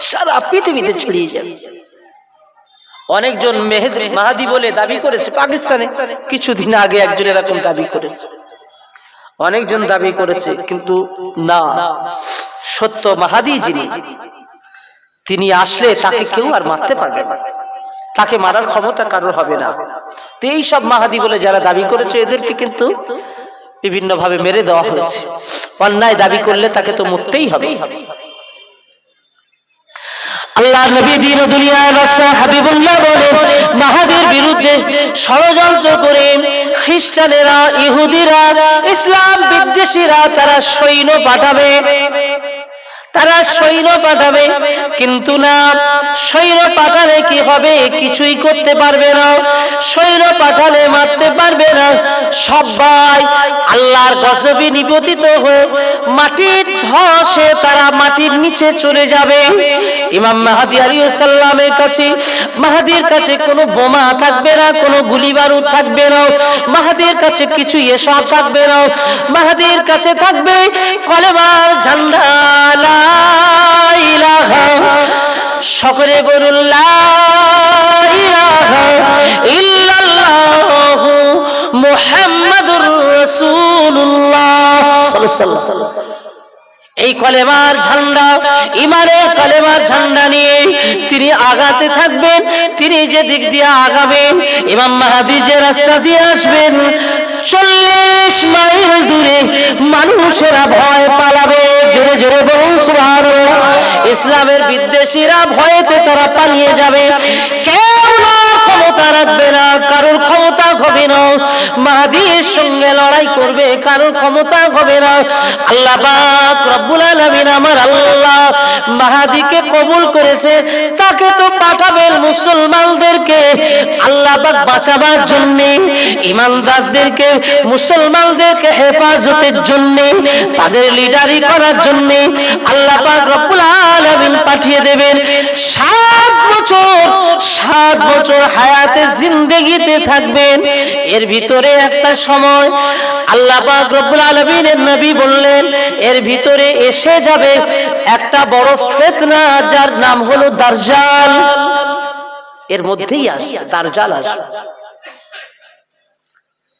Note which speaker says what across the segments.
Speaker 1: সারা পৃথিবীতে ছড়িয়ে যাবে। অনেকজন মেহেদি মাহাদি বলে দাবি করেছে, পাকিস্তানে কিছুদিন আগে একজন এরকম দাবি করেছে। অনেকজন দাবি করেছে, কিন্তু না, সত্য মাহাদি যিনি, তিনি আসলে তাকে কেউ আর মারতে পারবে না। তাকে মারার ক্ষমতা কারোর হবে না। তো এই সব মাহাদি বলে যারা দাবি করেছে, এদেরকে কিন্তু বিভিন্ন ভাবে মেরে দেওয়া হয়েছে। অন্যায় দাবি করলে তাকে তো মরতেই হবে। আল্লাহ নবী দিন দুনিয়ায় বাদশাহ হাবিবুল্লাহ বলেন, মাহাদির বিরুদ্ধে ষড়যন্ত্র করে খ্রিস্টানেরা, ইহুদিরা, ইসলাম বিদ্বেষীরা তারা সৈন্য পাঠাবে। তারা সৈন্য পাঠাবে। কিন্তু না, সৈন্য পাঠালে কি হবে? কিছুই করতে পারবে না। সৈন্য পাঠালে মারতে পারবে না। সবাই আল্লাহর গজবে নিপতিত হয়ে মাটির ধসে তারা মাটির নিচে চলে যাবে। ইমাম মাহাদি আলিয়াল্লামের কাছে, মাহাদির কাছে কোনো বোমা থাকবে না, কোনো গুলি বারুদ থাকবে না। মাহাদির কাছে কিছু এসব থাকবে না। মাহাদির কাছে থাকবে কলেমার ঝান্ডা লা ইলাহা সকলে বলুন মুহাম্মাদুর ওয়াসাল্লাম। এই কলেমার ঝান্ডা ইমানের কলেমার ঝান্ডা নিয়ে তিনি আগাতে থাকবেন তিনি যে দিক দিয়ে আগাবেন ইমাম মাহাদি যে রাস্তা দিয়ে আসবেন চল্লিশ মাইল দূরে মানুষেরা ভয় পালাবে। জোরে জোরে সুবহানাল্লাহ। ইসলামের বিদ্বেষীরা ভয়েতে তারা পালিয়ে যাবে। কেউ ক্ষমতা রাখবে না, কারোর ক্ষমতা হবে না। মাহাদির সঙ্গে লড়াই করবে, কারোর ক্ষমতা হবে না। আল্লাহ রব্বুল আলামিন আমার আল্লাহ মাহাদিকে কবুল করেছে, তাকে তো পাঠাবেন মুসলমানদেরকে। আল্লাহ বাঁচাবার জন্য, ইমানদারদেরকে, মুসলমানদেরকে হেফাজতের জন্য, তাদের লিডারি করার জন্য আল্লাহ রব্বুল আলামিন পাঠিয়ে দেবেন। সাত বছর সাত বছর হায়াতে জিন্দেগিতে থাকবেন। এর ভিতরে একটা সময় আল্লাহ রব্বুল আলামিনের নবী বললেন, এর ভিতরে এসে যাবে একটা বড় ফেতনা যার নাম হলো দারজাল। এর মধ্যেই আসে, দারজাল আসবে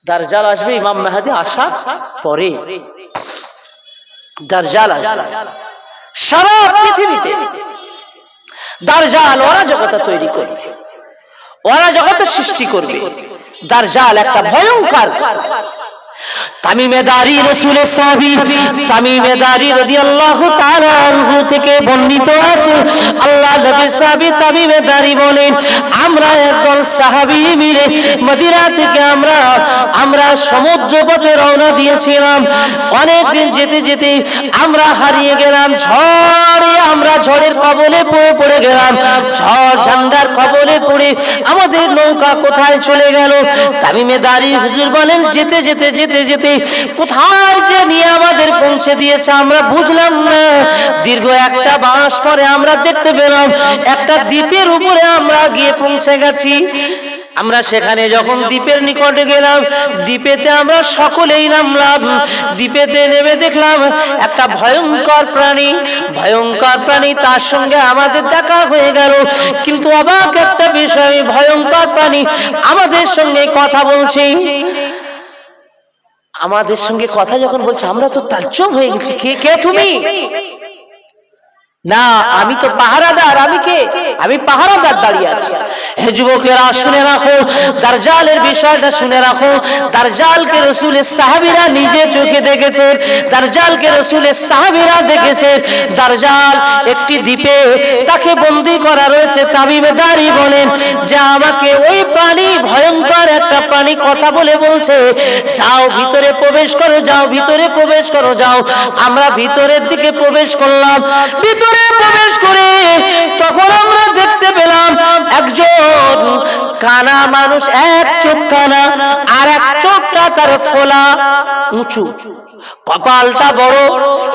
Speaker 1: দারজাল আসবে, ইমাম মেহাদি আসার পরে। দারজাল আসবে। সারা পৃথিবীতে দারজাল জগতে তৈরি করবে। ওরা জগতে সৃষ্টি করবে। দারজাল একটা ভয়ঙ্কর তামিমেদারি দিয়েছিলাম। যেতে যেতে আমরা হারিয়ে গেলাম, ঝড়ে আমরা ঝড়ের কবলে পড়ে পড়ে গেলাম। ঝড় ঝান্ডার কবলে পড়ে আমাদের নৌকা কোথায় চলে গেল? তামিমেদারি হুজুর বলেন, যেতে যেতে যেতে যেতে যেতে কোথায় যে নিয়ে আমাদের পৌঁছে দিয়েছে আমরা বুঝলাম না। দীর্ঘ একটা বাঁশ পরে আমরা দেখতে পেলাম একটা দ্বীপের উপরে আমরা গিয়ে পৌঁছে গেছি। আমরা সেখানে যখন দ্বীপের নিকটে গেলাম, দ্বীপেতে আমরা সকলেই নামলাম। দ্বীপেতে নেমে দেখলাম একটা ভয়ঙ্কর প্রাণী। ভয়ঙ্কর প্রাণী তার সঙ্গে আমাদের দেখা হয়ে গেল। কিন্তু অবাক একটা বিষয়, ভয়ঙ্কর প্রাণী আমাদের সঙ্গে কথা বলছে। আমাদের সঙ্গে কথা যখন বলছে আমরা তো তাজ্জব হয়ে গেছি। কে কে তুমি? না, আমি তো পাহারাদার, আমি কে? আমি পাহারাদার দাঁড়িয়ে আছি। হে যুবকেরা, শুনে রাখো, দারজালের বিষয়টা শুনে রাখো। দারজালকে রসুলের সাহাবিরা নিজে চোখে দেখেছে, দারজালকে রসুলের সাহাবিরা দেখেছে। দারজাল একটি দ্বীপে তাকে বন্দি করা রয়েছে তামিমেদারি বলেন, যে আমাকে ওই প্রাণী, ভয়ঙ্কর একটা প্রাণী কথা বলে বলছে, যাও ভিতরে প্রবেশ করো, যাও ভিতরে প্রবেশ করো, যাও। আমরা ভিতরের দিকে প্রবেশ করলাম। ভিতরে প্রবেশ করে তখন আমরা দেখতে পেলাম একজন কানা মানুষ, এক চোখ কানা আর এক চোখটা তার ফোলা উঁচু, কপালটা বড়।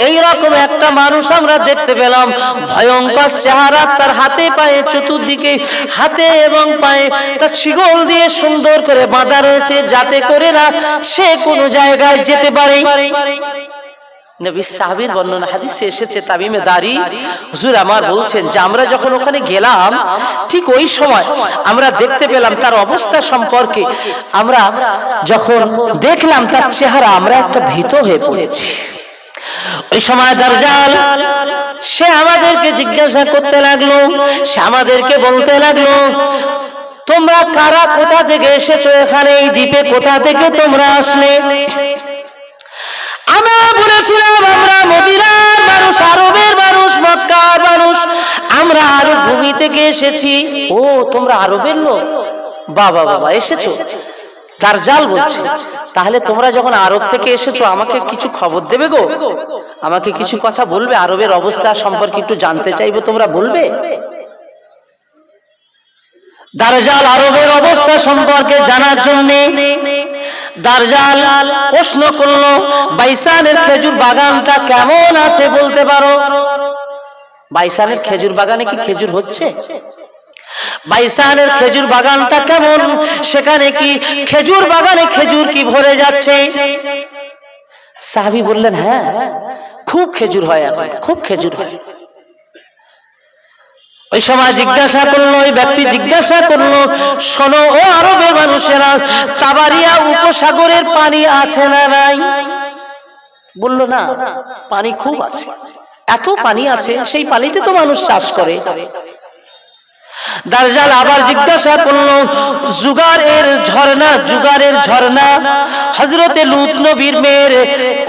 Speaker 1: এই রকম একটা মানুষ আমরা দেখতে পেলাম। ভয়ঙ্কর চেহারা তার হাতে পায়ে, চতুর্দিকে হাতে এবং পায়ে। তার ছিগল দিয়ে সুন্দর করে বাঁধা রয়েছে যাতে করে না সে কোনো জায়গায় যেতে পারে। নবী সাহাবীর বর্ণনা হাদিসে এসেছে তামিমে দারি। হুজুর আমার বলছেন যে আমরা যখন ওখানে গেলাম ঠিক ওই সময় আমরা দেখতে পেলাম তার অবস্থা সম্পর্কে। আমরা যখন দেখলাম তার চেহারা আমরা একটা ভীত হয়ে পড়েছি। ওই সময় দারজাল সে আমাদেরকে জিজ্ঞাসা করতে লাগল সে আমাদেরকে বলতে লাগল তোমরা কারা কোথা থেকে এসেছ? এখানে এই দ্বীপে কোথা থেকে তোমরা আসলে? আমরা বলেছিলাম, আমরা মদিনার মানুষ, আরবের মানুষ, মক্কার মানুষ। আমরা আরব ভূমি থেকে এসেছি। ও, তোমরা আরবের লোক? বাবা বাবা, এসেছ? তার জাল বলছে। তাহলে তোমরা যখন আরব থেকে এসেছ, আমাকে কিছু খবর দেবে গো? আমাকে কিছু কথা বলবে? আরবের অবস্থা সম্পর্কে একটু জানতে চাইব, তোমরা বলবে? দারজাল আরবের অবস্থা সম্পর্কে জানার জন্য দারজাল প্রশ্ন করল, বাইসানের খেজুর বাগানটা কেমন আছে বলতে পারো? বাইসানের খেজুর বাগানে কি খেজুর হচ্ছে? বাইসানের খেজুর বাগানটা কেমন? সেখানে কি খেজুর বাগানে খেজুর কি ভরে যাচ্ছে? সাহাবি বললেন হ্যাঁ খুব খেজুর হয় এখন, খুব খেজুর হয়। ওই সময় জিজ্ঞাসা করল, ওই ব্যক্তি জিজ্ঞাসা করল, শোনো, ও আরবের মানুষেরা, তাবারিয়া উপসাগরের পানি আছে না নাই? বলল, না, পানি খুব আছে। এত পানি আছে, সেই পানিতে তো মানুষ চাষ করে। দারজাল আবার জিজ্ঞাসা করল জুগার এর ঝর্ণা, জুগারের ঝর্ণা হজরতে লুত নবীর মেয়ের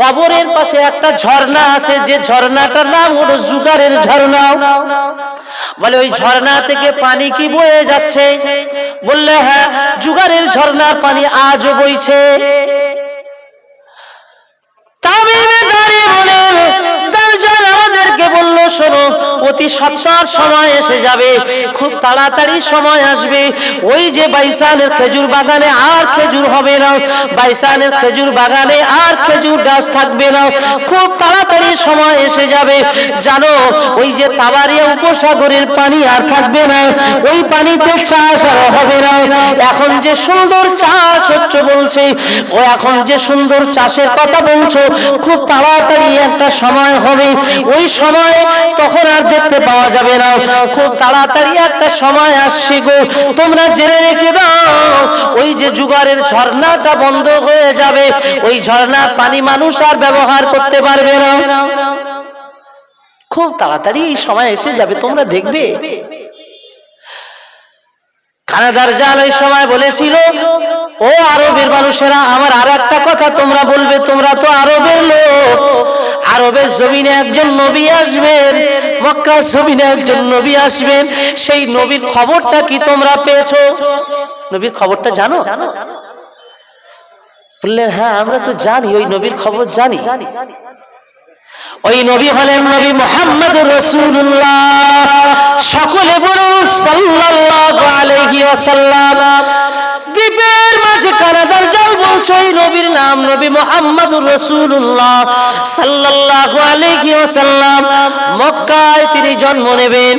Speaker 1: কবরের পাশে একটা ঝর্ণা আছে, যে ঝর্ণাটার নাম হলো জুগারের ঝর্ণা। বলে, ওই ঝর্ণা থেকে পানি কি বয়ে যাচ্ছে? বললে হ্যাঁ জুগারের ঝর্ণার পানি আজও বইছে। তামিমে শোনো, অতি সত্তর সময় এসে যাবে, খুব তাড়াতাড়ি সময় আসবে। ওই যে বাইসানের খেজুর বাগানে আর খেজুর হবে না, বাইসানের খেজুর বাগানে আর খেজুর গাছ থাকবে না। খুব তাড়াতাড়ি সময় এসে যাবে। জানো, ওই যে তাবারিয়া উপসাগরের পানি আর থাকবে না, ওই পানিতে চাষ আর হবে না। এখন যে সুন্দর চাষ হচ্ছে বলছে, ও এখন যে সুন্দর চাষের কথা বলছো, খুব তাড়াতাড়ি একটা সময় হবে। ওই সময় তখন আর দেখতে পাওয়া যাবে না। খুব তাড়াতাড়ি একটা সময় আসছি গো। তোমরা জেনে রেখে দাও, ওই যে জুগারের ঝর্ণাটা বন্ধ হয়ে যাবে। ওই ঝর্ণার পানি মানুষ আর ব্যবহার করতে পারবে না। খুব তাড়াতাড়ি এই সময় এসে যাবে, তোমরা দেখবে। কানাদার জাল ওই সময় বলেছিল, ও আরবের মানুষেরা, আমার আর একটা কথা তোমরা বলবে, তোমরা তো আরবের লোক। আরবের জমিনে একজন নবী আসবেন মক্কা জমিনে একজন নবী আসবেন, সেই নবীর খবরটা কি তোমরা পেয়েছ? নবীর খবরটা জানো? বললেন হ্যাঁ আমরা তো জানি, ওই নবীর খবর জানি। ওই নবী হলেন নবী মোহাম্মদ রসুল্লাহ সকলে বলুন সাল্লাহ আলাইহি ওয়াসাল্লাম দ্বীপের মাঝে কানাদার জাল বলছো নবীর নাম নবী মোহাম্মদ রসুল্লাহ সাল্লাল্লাহু আলাইহি ওয়াসাল্লাম। মক্কায় তিনি জন্ম নেবেন।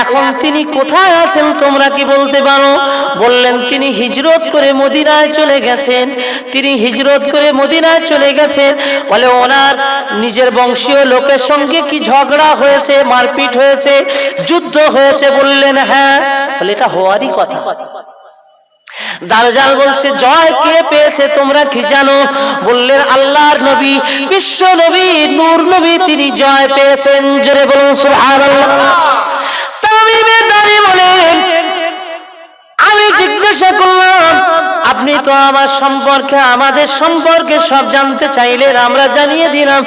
Speaker 1: এখন তিনি কোথায় আছেন তোমরা কি বলতে পারো? বললেন, তিনি হিজরত করে মদিনায় চলে গেছেন। তিনি হিজরত করে মদিনায় চলে গেছেন। বলে ওনার নিজের বংশীয় লোকের সঙ্গে কি ঝগড়া হয়েছে, মারপিট হয়েছে, যুদ্ধ হয়েছে বললেন হ্যাঁ। বলে, এটা হওয়ারই কথা। দারজাল বলছে, জয় কে পেয়েছে তোমরা কি জানো? বললেন, আল্লাহর নবী, বিশ্ব নবী, নূর নবী তিনি জয় পেয়েছেন। জোরে বলুন, সুবহানাল্লাহ। তামিমে জিজ্ঞাসা করলাম, আপনি তো আমার সম্পর্কে, আমাদের সম্পর্কে সব জানতে চাইলেন, আমরা জানিয়ে দিলাম।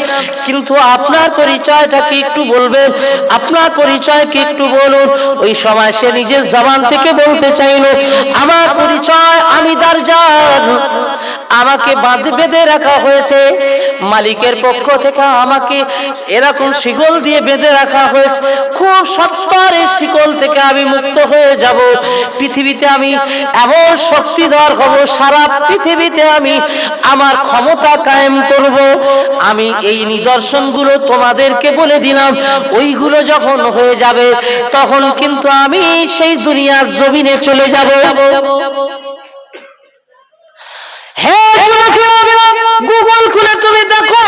Speaker 1: কিন্তু আপনার পরিচয়টা কি একটু বলবেন? আপনার পরিচয় কি একটু বলুন? ওই সময় সে নিজের জবান থেকে বলতে চাইল, আমার পরিচয় আমি দারজান আমাকে বাঁধে বেঁধে রাখা হয়েছে। মালিকের পক্ষ থেকে আমাকে এরকম শিকল দিয়ে বেঁধে রাখা হয়েছে। খুব সত্তর এই শিকল থেকে আমি মুক্ত হয়ে যাব। পৃথিবীতে আমি এমন শক্তিধর হব সারা পৃথিবীতে আমি আমার ক্ষমতা কায়েম করব। আমি এই নিদর্শনগুলো তোমাদেরকে বলে দিলাম। ওইগুলো যখন হয়ে যাবে, তখন কিন্তু আমি সেই দুনিয়ার জমিনে চলে যাব। গুগল খুলে তুমি দেখো।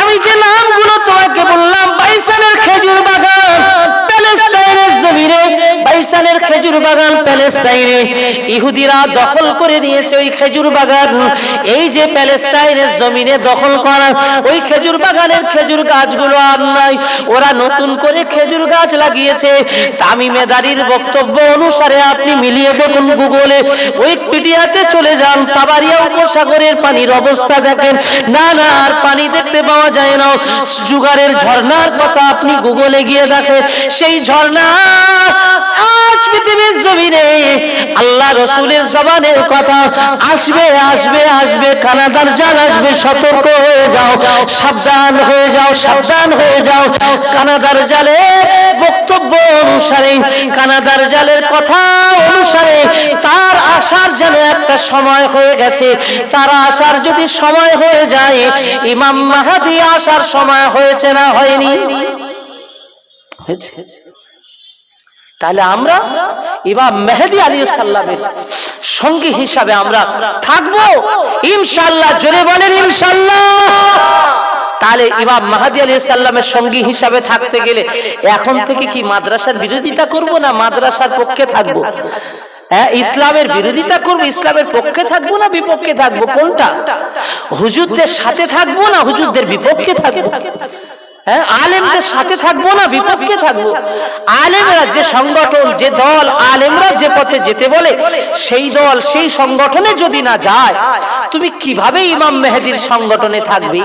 Speaker 1: আমি যে নাম তোমাকে বললাম, বাইসানের খেজুর বাগান, প্যালেস্তাইনের জমিনে বাইসানের খেজুর বাগান প্যালেস্তাইনে। ইহুদিরা দখল করে নিয়েছে ওই খেজুর বাগান। এই যে প্যালেস্তাইনের জমিনে দখল করা, ওই খেজুর বাগানের খেজুর গাছগুলো আর নাই। ওরা নতুন করে খেজুর গাছ লাগিয়েছে। তামি মেদারির বক্তব্য অনুসারে আপনি মিলিয়ে দেখুন গুগলে। উইকিপিডিয়াতে চলে যান, তাবারিয়া উপসাগরের পানির অবস্থা দেখেন। না না, আর পানি দেখতে পাওয়া যায় না। জুগারের ঝর্ণার কথা আপনি গুগলে গিয়ে দেখেন। সেই ঝর্ণা আজ পৃথিবীর জমিনে আল্লাহ রসুলের জবানের কথা আসবে আসবে আসবে, কানাদার জাল আসবে, সতর্ক হয়ে যাও, সাবধান হয়ে যাও, সাবধান হয়ে যাও। কানাদার জালে বক্তব্য অনুসারে, কানাদার জালের কথা অনুসারে তার আসার যেন একটা সময় হয়ে গেছে। তার আসার যদি সময় হয়ে যায়, ইমাম মাহাদি আসার সময় হয়েছে না হয়নি? হয়েছে। তাহলে আমরা ইমাম মেহেদি আলী সাল্লামের সঙ্গী হিসাবে আমরা থাকব। ইনশাল্লাহ জোরে বলেন ইনশাল্লাহ তাহলে ইমাম মাহাদি আলী সাল্লামের সঙ্গী হিসাবে থাকতে গেলে এখন থেকে কি মাদ্রাসার বিরোধিতা করব না মাদ্রাসার পক্ষে থাকব? হ্যাঁ ইসলামের বিরোধিতা করব, ইসলামের পক্ষে থাকব না বিপক্ষে থাকব? কোনটা? হুজুরদের সাথে থাকব না হুজুরদের বিপক্ষে থাকব? হ্যাঁ আলেমদের সাথে থাকব না বিপক্ষে থাকব। আলেমরা যে সংগঠন যে দল আলেমরা যে পথে যেতে বলে সেই দল সেই সংগঠনে যদি না যায় তুমি কীভাবে ইমাম মেহেদির সংগঠনে থাকবে?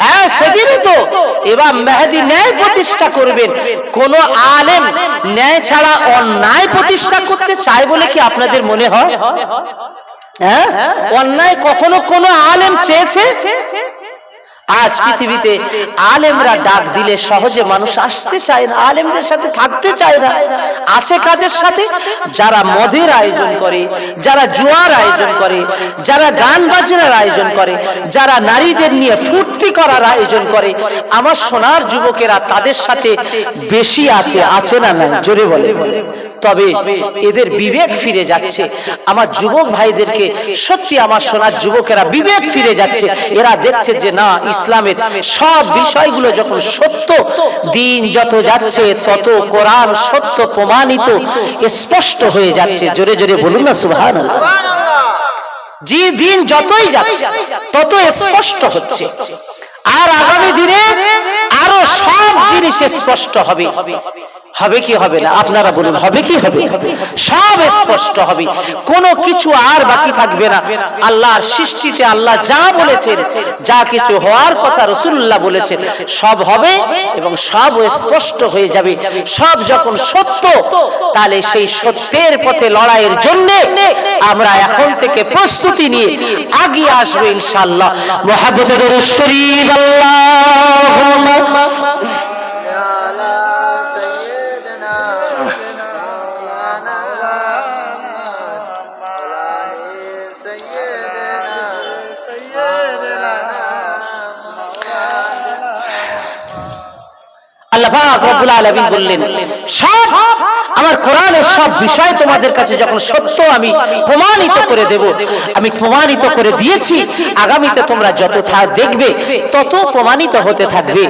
Speaker 1: হ্যাঁ সেদিনই তো এবার মেহেদি ন্যায় প্রতিষ্ঠা করবেন। কোন আলেম ন্যায় ছাড়া অন্যায় প্রতিষ্ঠা করতে চায় বলে কি আপনাদের মনে হয়? হ্যাঁ? অন্যায় কখনো কোনো আলেম চেয়েছে? আজ পৃথিবীতে আলেমরা ডাক দিলে সহজে মানুষ আসতে চায় না, আলেমদের সাথে থাকতে চায় না। আছে কাদের সাথে? যারা মদের আয়োজন করে, যারা জুয়ার আয়োজন করে, যারা গান বাজনার আয়োজন করে, যারা নারীদের নিয়ে ফুর্তি করার আয়োজন করে। আমার সোনার যুবকেরা তাদের সাথে বেশি আছে আছে না না জোরে বলে তবে এদের বিবেক ফিরে যাচ্ছে। আমার যুবক ভাইদেরকে সত্যি আমার সোনার যুবকেরা বিবেক ফিরে যাচ্ছে। এরা দেখছে যে না, ইসলামের সব বিষয়গুলো যখন সত্য, দিন যত যাচ্ছে তত কোরআন সত্য প্রমাণিত, স্পষ্ট হয়ে যাচ্ছে। জোরে জোরে বলুন না সুহান জি দিন যতই যাচ্ছে, তত স্পষ্ট হচ্ছে। আর আগামী দিনে আরও সব জিনিস স্পষ্ট হবে। হবে কি হবে না? আপনারা বলুন, হবে কি হবে? সব স্পষ্ট হবে। কোনো কিছু আর বাকি থাকবে না। আল্লাহর সৃষ্টিতে আল্লাহ যা বলেছেন, যা কিছু হওয়ার কথা রসুল্লাহ বলেছেন, সব হবে এবং সব স্পষ্ট হয়ে যাবে। সব যখন সত্য, তাহলে সেই সত্যের পথে লড়াইয়ের জন্য আমরা এখন থেকে প্রস্তুতি নিয়ে আগিয়ে আসব ইনশাআল্লাহ। মহাবতের শরীর আল্লাহ
Speaker 2: سيدنا مولانا مولانا
Speaker 1: আল্লাহ পাক রব্বুল আলামিন বললেন সব আমার কোরআনের সব বিষয় তোমাদের কাছে যখন সত্য আমি প্রমাণিত করে দেব আমি প্রমাণিত করে দিয়েছি আগামীতে তোমরা যত থা দেখবে তত প্রমাণিত হতে থাকবে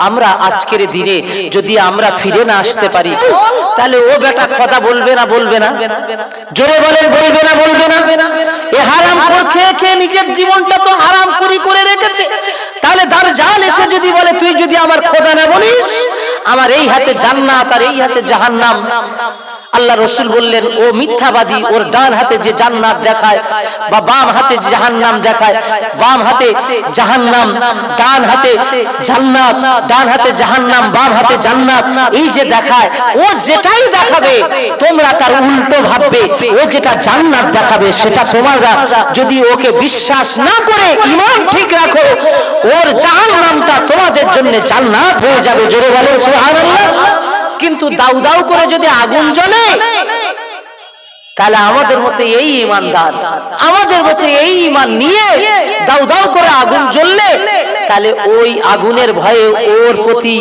Speaker 1: আমরা আজকের দিনে যদি আমরা ফিরে না আসতে পারি তাহলে ও বেটা কথা বলবে না বলবে না জোরে বলেন বলবে না বলবে না এ হারাম খেয়ে খেয়ে নিজের জীবনটা তো করি রেখেছে। তাহলে যদি বলে, তুই যদি আমার খোদা না বলিস, আমার এই হাতে জান্নাত আর এই হাতে জাহান্নাম আল্লাহ রসুল বললেন, ও মিথ্যাবাদী, ওর ডান হাতে যে জান্নাত দেখায় বা বাম হাতে যে জাহান্নাম দেখায়, বাম হাতে জাহান্নাম, ডান হাতে জান্নাত, ডান হাতে জাহান্নাম, বাম হাতে জান্নাত, এই যে দেখায়, ও যেটাই দেখাবে, তোমরা তার উল্টো ভাববে, ও যেটা জান্নাত দেখাবে, সেটা তোমরা যদি ওকে বিশ্বাস না করে, ইমান ঠিক রাখো, ওর জাহান্নামটা তোমাদের জন্য জান্নাত হয়ে যাবে। জোরে বলেন, সুবহানাল্লাহ। কিন্তু দাউ দাউ করে যদি আগুন জ্বলে, তাহলে আমাদের মতো এই ইমানদার, আমাদের মতো এই ইমান নিয়ে দাউ দাউ করে আগুন জ্বললে, তাহলে ওই আগুনের ভয়ে ওর প্রতি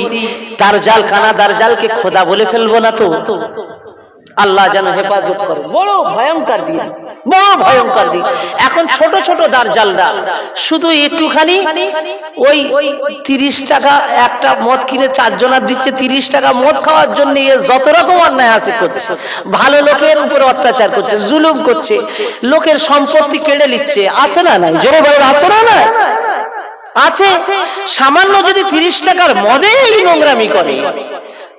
Speaker 1: তার জাল কানা দার জালকে খোদা বলে ফেলব না তো। আল্লাহ যেন হেফাজত করে। বড় ভয়ঙ্কর দিন, বড় ভয়ঙ্কর দিন। এখন ছোট ছোট দার জালরা শুধু একটুখানি ওই তিরিশ টাকা একটা মদ কিনে চারজনার দিচ্ছে, তিরিশ টাকা মদ খাওয়ার জন্য এ যত রকম অন্যায় আছে করছে। ভালো লোকের উপর অত্যাচার করছে, জুলুম করছে, লোকের সম্পত্তি কেড়ে নিচ্ছে। আছে না নাই? জোরে বলেন, আছে না না আছে। সামান্য যদি তিরিশ টাকার মদে এই নোংরামি করে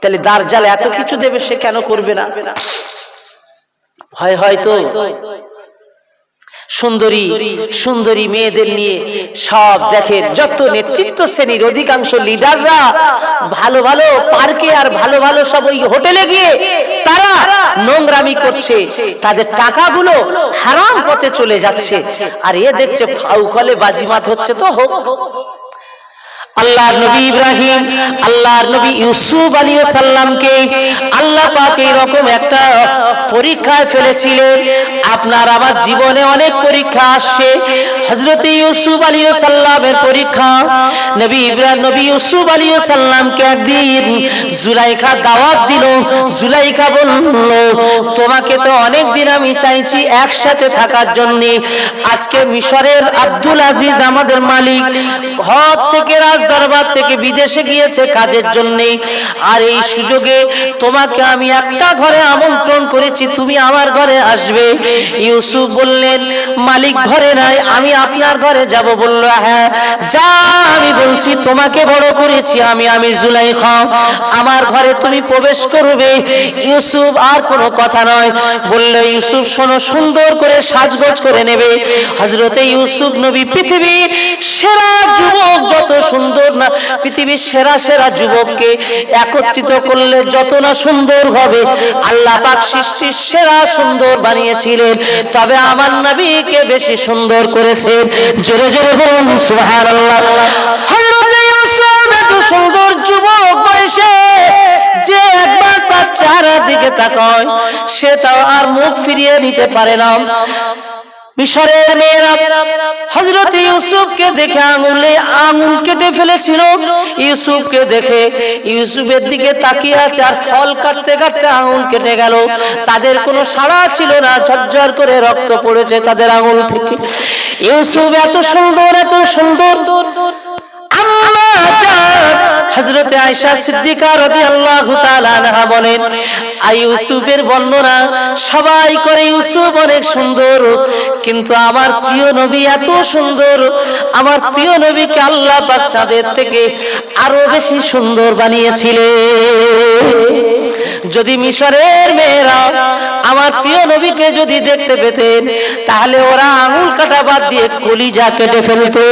Speaker 1: তাহলে দার জাল এত কিছু দেবে সে কেন করবে না? ভয় হয়তো সুন্দরী সুন্দরী মেয়েদের নিয়ে সব দেখেন যত নেতৃত্ব শ্রেণির অধিকাংশ লিডাররা ভালো ভালো পার্কে আর ভালো ভালো সব ওই হোটেলে গিয়ে তারা নোংরামি করছে। তাদের টাকাগুলো হারাম পথে চলে যাচ্ছে। আর এ দেখছে ফাউকলে বাজিমাত হচ্ছে তো হোক। আল্লাহ নবী ইব্রাহিম আল্লাহ নবী ইউসুফ আলী সাল্লামকে আল্লাহ পাক এইরকম একটা পরীক্ষায় ফেলেছিলেন। আপনার আমার জীবনে অনেক পরীক্ষা আসছে। হজরত ইউসুফ আলী সাল্লামের পরীক্ষা, নবী ইব্রাহিম নবী ইউসুফ আলী সাল্লামকে একদিন জুলাইখা দাওয়াত দিল। জুলাইখা বলল, তোমাকে তো অনেক দিন আমি চাইছি একসাথে থাকার জন্য। আজকে মিশরের আব্দুল আজিজ আমাদের মালিক। ঘর থেকে রাজ দরবার থেকে বিদেশে গিয়েছে কাজের জন্য আর এই সুযোগে তোমাকে আমি একটা ঘরে আমন্ত্রণ করেছি, তুমি আমার ঘরে আসবে। ইউসুফ বললেন, মালিক ঘরে নাই, আমি আপনার ঘরে যাব। বলল হ্যাঁ যা আমি বলছি, তোমাকে বড় করেছি আমি আমি জুলাইখা। আমার ঘরে তুমি প্রবেশ করবে। ইউসুফ আর কোনো কথা নয়। বলল, ইউসুফ, শোনো, সুন্দর করে সাজগোজ করে নেবে। হজরতে ইউসুফ নবী পৃথিবীর সেরা যুবক, যত সুন্দর না, পৃথিবীর সেরা সেরা যুবককে একত্রিত করলে যত না সুন্দর হবে, আল্লাহ পাক সৃষ্টির সেরা সুন্দর বানিয়েছিলেন। তবে আমার নবীকে বেশি সুন্দর করেছেন। জোরে জোরে বলুন, সুবহানাল্লাহ। হযরতে ইউসুফ এত সুন্দর যুবক বয়সে যে একবার তার চেহারার দিকে তাকায়, সে তাও আর মুখ ফিরিয়ে নিতে পারে না। মিশরের মেয়েরা হজরত ইউসুফকে দেখে আঙুলে আঙুল কেটে ফেলেছিল। ইউসুফকে দেখে ইউসুফের দিকে তাকিয়ে আছে আর ফল কাটতে কাটতে আঙুল কেটে গেল। তাদের কোনো সাড়া ছিল না, ঝরঝর করে রক্ত পড়েছে তাদের আঙুল থেকে। ইউসুফ এত সুন্দর এত সুন্দর। আম্মা জান হযরতে আয়েশা সিদ্দিকা রাদিয়াল্লাহু তাআলা আনহা বলেন আই ইউসুফের বর্ণনা সবাই করে ইউসুফ অনেক সুন্দর, কিন্তু আমার প্রিয় নবী এত সুন্দর, আমার প্রিয় নবীকে আল্লাহ বাচ্চাদের থেকে আরও বেশি সুন্দর বানিয়েছিলেন। যদি মিশরের মেয়েরা আমার প্রিয় নবীকে যদি দেখতে পেতেন, তাহলে ওরা আঙুল কাটা বাদ দিয়ে কলিজা কেটে ফেলতো।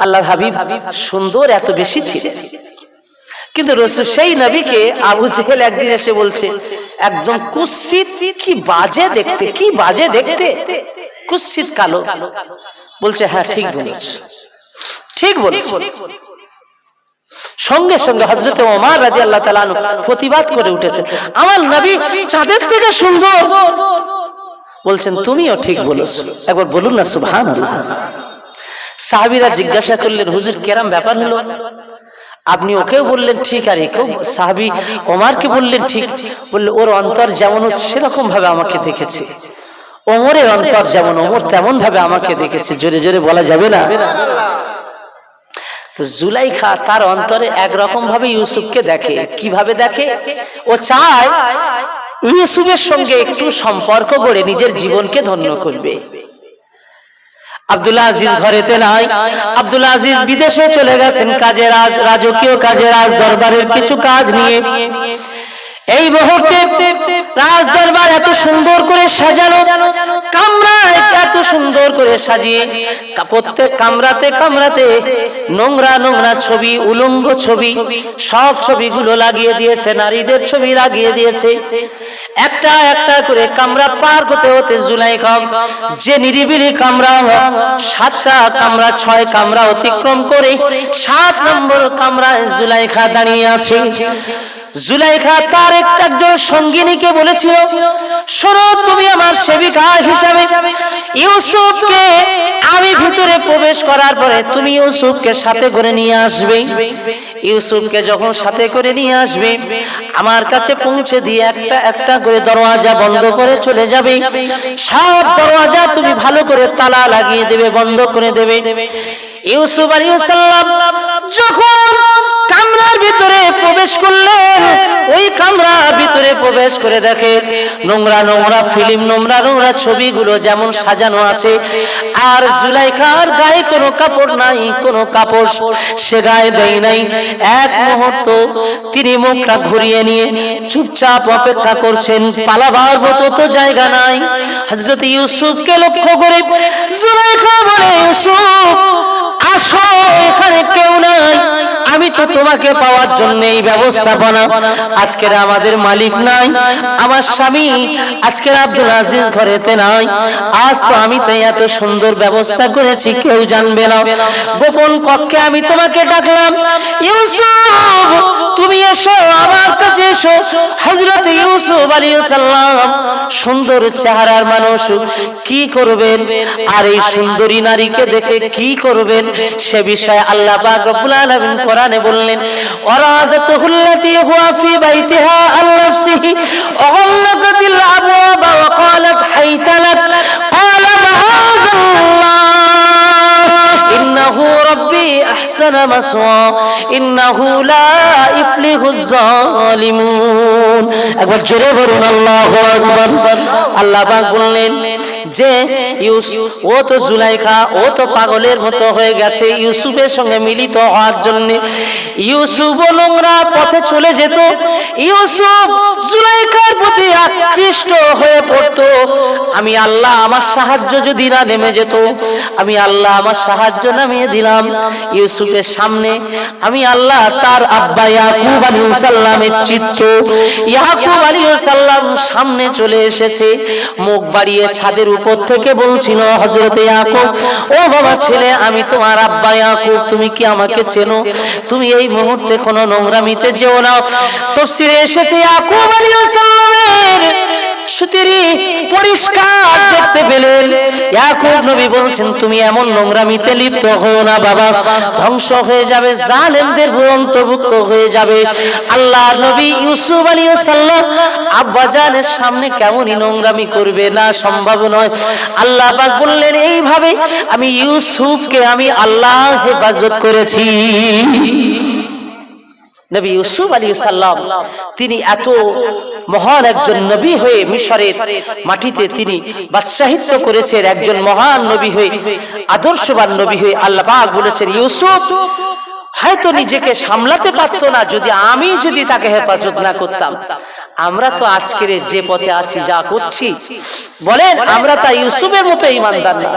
Speaker 1: আল্লাহ হাবিব সুন্দর এত বেশি ছিলেন কিন্তু রসুল সেই নবীকে আবু জেহেল একদিন এসে বলছে, একদম কুৎসিত, কি বাজে দেখতে, কি বাজে দেখতে? কুৎসিত কালো। বলছে হ্যাঁ ঠিক বলেছ ঠিক বলেছ। সঙ্গে সঙ্গে হজরত ওমার রাজি আল্লাহ তালানু প্রতিবাদ করে উঠেছে, আমার নবী চাঁদের থেকে সুন্দর। বলছেন, তুমিও ঠিক বলেছ। একবার বলুন না সুবহান সাহাবিরা জিজ্ঞাসা করলেন হুজুর কেরাম ব্যাপার হলো? আপনি ওকেও বললেন ঠিক আর একেও সাহাবি ওমারকে বললেন ঠিক। বললে ওর অন্তর যেমন হচ্ছে সেরকম ভাবে আমাকে দেখেছে। ওমরের অন্তর যেমন ওমর তেমন ভাবে আমাকে দেখেছে জোরে জোরে বলা যাবে না? তো জুলাইখা তার অন্তরে একরকম ভাবে ইউসুফকে দেখে। কীভাবে দেখে? ও চায় ইউসুফের সঙ্গে একটু সম্পর্ক গড়ে নিজের জীবনকে ধন্য করবে। আব্দুল আজিজ ঘরেতে নাই। আব্দুল আজিজ বিদেশে চলে গেছেন কাজের রাজ রাজকীয় কাজের রাজ দরবারের কিছু কাজ নিয়ে। এই মুহূর্তে রাজ দরবার এত সুন্দর করে সাজানো কামরা এত সুন্দর করে সাজিয়ে কা- প্রত্যেক কামরাতে কামরাতে, নোংরা নোংরা ছবি, উলঙ্গ ছবি, সব ছবিগুলো লাগিয়ে দিয়েছে, নারীদের ছবি লাগিয়ে দিয়েছে। একটা একটা করে কামরা পার হতে হতে জুলাইখা যে নিরিবিলি কামরা, সাতটা কামরা, ছয় কামরা অতিক্রম করে সাত নম্বর কামরায় জুলাইখা দাঁড়িয়ে আছে। জুলাইখা তার একজন সঙ্গিনীকে বলেছিল, শোনো, তুমি আমার সেবিকা হিসাবে ইউসুফকে আমি ভিতরে প্রবেশ করার পরে তুমি ইউসুফকে সাথে করে নিয়ে আসবে। ইউসুফকে যখন সাথে করে নিয়ে আসবে, আমার কাছে পৌঁছে দিয়ে একটা একটা করে দরওয়াজা বন্ধ করে চলে যাবে। সব দরওয়াজা তুমি ভালো করে তালা লাগিয়ে দেবে, বন্ধ করে দেবে। ইউসুফ আলাইহিস সালাম যখন কামরার ভিতরে প্রবেশ করলেন, ওই প্রবেশ করে দেখে নোংরা নোংরা ফিল্ম, নোংরা নোংরা ছবিগুলো যেমন সাজানো আছে। আর জুলাইখার গায়ে কোনো কাপড় নাই, কোনো কাপড় সে গায়ে দেয় নাই। এক মুহূর্ত তিনি মুখটা ঘুরিয়ে নিয়ে চুপচাপ অপেক্ষা করছেন, পালাবার মতো তো জায়গা নাই। হযরত ইউসুফকে লক্ষ্য করে জুলাইখা বলে, ইউসুফ আসো, এখানে কেউ নাই। আমি তো তোমাকে পাওয়ার জন্য এই ব্যবস্থাপনা। আজকের আমাদের মালিক নাই, আমার স্বামী। আজকের আব্দুল আজিজ ঘরেতে নাই। আজ তো আমি তাই এত সুন্দর ব্যবস্থা করেছি, কেউ জানবে না। গোপন কক্ষে আমি তোমাকে ডাকলাম, ইউসুফ, তুমি এসো আমার কাছে এসো ইউসুফ আলাইহিস সালাম, সুন্দর চেহারার মানুষ, কি করবেন? আর এই সুন্দরী নারীকে দেখে কি করবেন? সে বিষয়ে আল্লাহ পাক রব্বুল কোরআনে বললেন, ওয়ারাদাতুহুল্লাতী হুয়া ফি বাইতিহা আন নাফসিহি ওয়াগাল্লাকাতিল আবওয়াবা ওয়া ক্বালাত হাইতালাক ইন্নাহু রাব্বি আহসানা মাসওয়া, ইন্নাহু লা ইফলিহুজ জালিমুন একবার জোরে বলুন, আল্লাহু আকবার। আল্লাহ পাক বললেন যে ও তো জুলাইখা, ও তো পাগলের মতো হয়ে গেছে। ইউসুফের সঙ্গে মিলিত হওয়ার জন্য ইউসুফ নোংরা পথে চলে যেত। ইউসুফ জুলাইখার প্রতি আকৃষ্ট হয়ে পড়তো। আমি আল্লাহ আমার সাহায্য যদি না নেমে যেত, আমি আল্লাহ আমার সাহায্য নামিয়ে দিলাম ইউসুফের সামনে। আমি আল্লাহ তার আব্বা ইয়াকুব আলাইহিস সালামের চিত্র। ইয়াকুব আলাইহিস সালাম সামনে চলে এসেছে, মুখ বাড়িয়ে ছাদের উপর থেকে বলছিল হজরতে ইয়াকুব, ও বাবা ছেলে, আমি তোমার আব্বা ইয়াকুব, তুমি কি আমাকে চেনো? তুমি এই মুহূর্তে কোনো নোংরামিতে যেও না। তো সিরে এসেছে ইয়াকুব আলাইহিস সালামের সুতিরি পরিষ্কার দেখতে পেলেন। ইয়াকুব নবী বলছেন, তুমি এমন নোংরামিতে লিপ্ত হও না বাবা। ধ্বংস হয়ে যাবে, জালেমদের অন্তর্ভুক্ত হয়ে যাবে। আল্লাহ নবী ইউসুফ আলাইহিস সালাম আব্বা জানের সামনে কেমনই নোংরামি করবে না, সম্ভব নয়। আল্লাহ পাক বললেন, এইভাবে আমি ইউসুফকে আমি আল্লাহ হেফাজত করেছি। নবী ইউসুফ আলী সাল্লাম তিনি এত মহান একজন নবী হয়ে মিশরের মাটিতে তিনি বাদশাহিত্য করেছেন, একজন মহান নবী হয়ে, আদর্শবান নবী হয়ে আল্লাহ বলেছেন, ইউসুফ হয়তো নিজেকে সামলাতে পারতো না, যদি আমি যদি তাকে হেফাজত না করতাম। আমরা তো আজকের যে পথে আছি, যা করছি, বলেন, আমরা তা ইউসুফের মতো ইমানদার না।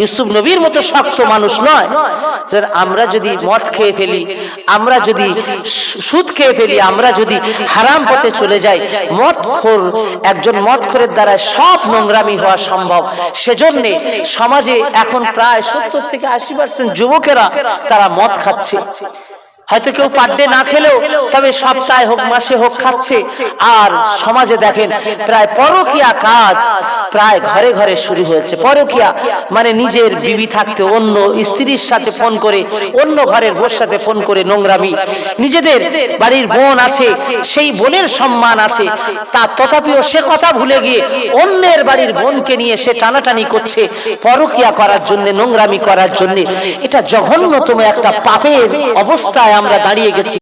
Speaker 1: ইউসুফ নবীর মতো শক্ত মানুষ নয়। আমরা যদি মদ খেয়ে ফেলি, আমরা যদি সুদ খেয়ে ফেলি, আমরা যদি হারাম পথে চলে যাই মদ খোর একজন মদ খোরের দ্বারা সব নোংরামি হওয়া সম্ভব। সেজন্যে সমাজে এখন প্রায় সত্তর থেকে আশি পার্সেন্ট যুবকেরা তারা মদ খাচ্ছে। Thank you. হয়তো কেউ পার ডে না খেলেও তবে সপ্তাহে হোক, মাসে হোক খাচ্ছে। আর সমাজে দেখেন, প্রায় পরকিয়া কাজ প্রায় ঘরে ঘরে শুরু হয়েছে। পরকিয়া মানে নিজের বিবি থাকতে অন্য স্ত্রীর সাথে ফোন করে, অন্য ঘরের বোর সাথে ফোন করে নোংরামি। নিজেদের বাড়ির বোন আছে, সেই বোনের সম্মান আছে। তা তথাপিও সে কথা ভুলে গিয়ে অন্যের বাড়ির বোনকে নিয়ে সে টানাটানি করছে পরকিয়া করার জন্য, নোংরামি করার জন্য। এটা জঘন্যতম একটা পাপের অবস্থায় আমরা দাঁড়িয়ে গেছি।